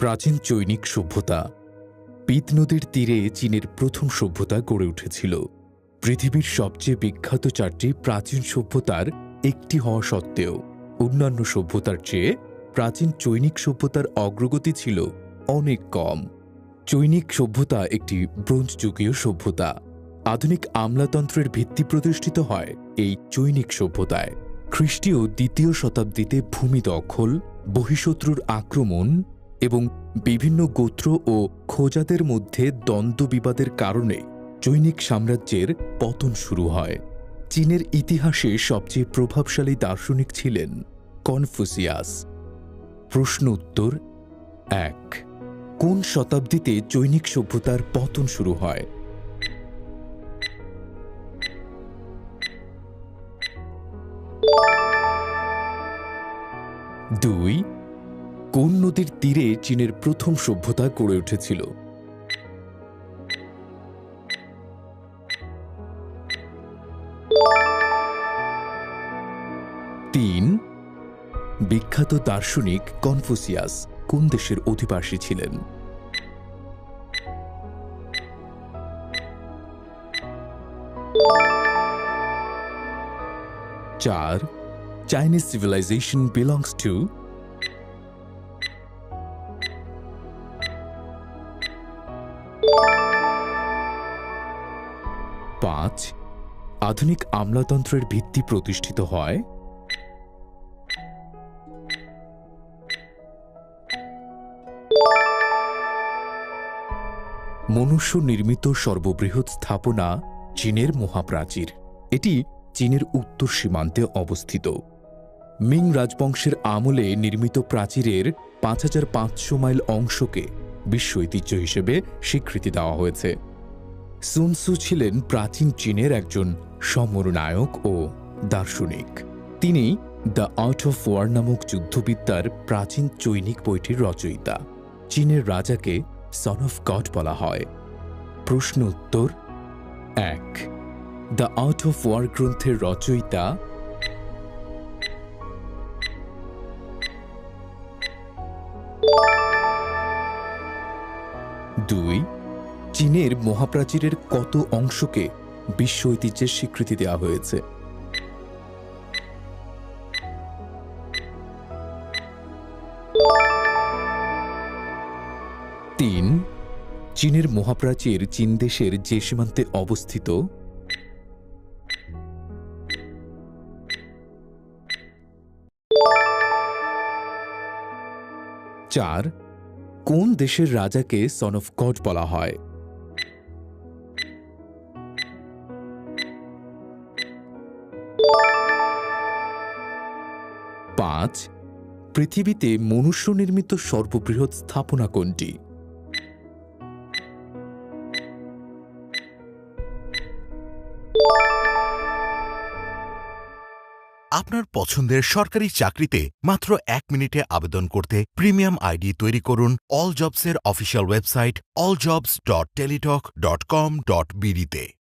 প্রাচীন চৈনিক সভ্যতা। পিত নদীর তীরে চীনের প্রথম সভ্যতা গড়ে উঠেছিল। পৃথিবীর সবচেয়ে বিখ্যাত চারটি প্রাচীন সভ্যতার একটি হওয়া সত্ত্বেও, অন্যান্য সভ্যতার চেয়ে প্রাচীন চৈনিক সভ্যতার অগ্রগতি ছিল অনেক কম। চৈনিক সভ্যতা একটি ব্রোঞ্জ যুগীয় সভ্যতা। আধুনিক আমলাতন্ত্রের ভিত্তি প্রতিষ্ঠিত হয় এই চৈনিক সভ্যতায়। খ্রিস্টীয় দ্বিতীয় শতাব্দীতে ভূমি দখল, বহিঃশত্রুর আক্রমণ এবং বিভিন্ন গোত্র ও খোজাদের মধ্যে দ্বন্দ্ব বিবাদের কারণে চৈনিক সাম্রাজ্যের পতন শুরু হয়। চীনের ইতিহাসে সবচেয়ে প্রভাবশালী দার্শনিক ছিলেন কনফুসিয়াস। প্রশ্ন উত্তর, এক, কোন শতাব্দীতে চৈনিক সভ্যতার পতন শুরু হয়? দুই কোন নদীর তীরে চীনের প্রথম সভ্যতা গড়ে উঠেছিল? তিন। বিখ্যাত দার্শনিক কনফুসিয়াস কোন দেশের অধিবাসী ছিলেন? চার। চাইনিজ সিভিলাইজেশন বিলংস টু পাঁচ আধুনিক আমলাতন্ত্রের ভিত্তি প্রতিষ্ঠিত হয়। মনুষ্য নির্মিত সর্ববৃহৎ স্থাপনা চীনের মহাপ্রাচীর। এটি চীনের উত্তর সীমান্তে অবস্থিত। মিং রাজবংশের আমলে নির্মিত প্রাচীরের পাঁচ হাজার পাঁচশো মাইল অংশকে বিশ্ব ঐতিহ্য হিসেবে স্বীকৃতি দেওয়া হয়েছে। সুনসু ছিলেন প্রাচীন চীনের একজন সমরনায়ক ও দার্শনিক। তিনি দ্য আর্ট অফ ওয়ার নামক যুদ্ধবিদ্যার প্রাচীন চৈনিক বইটির রচয়িতা। চীনের রাজাকে সন অফ গড বলা হয়। প্রশ্ন উত্তর এক। দ্য আর্ট অফ ওয়ার গ্রন্থের রচয়িতা দুই। চীনের মহাপ্রাচীরের কত অংশকে বিশ্ব ঐতিহ্যের স্বীকৃতি দেওয়া হয়েছে? তিন, চীনের মহাপ্রাচীর চীন দেশের যে সীমান্তে অবস্থিত? চার, কোন দেশের রাজাকে সন অফ গড বলা হয়? পাঁচ, পৃথিবীতে মনুষ্য নির্মিত সর্ববৃহৎ স্থাপনা কোনটি? আপনার পছন্দের সরকারি চাকরিতে মাত্র এক মিনিটে আবেদন করতে প্রিমিয়াম আইডি তৈরি করুন all জবসের official website all jobs dot Teletalk dot com dot বিডিতে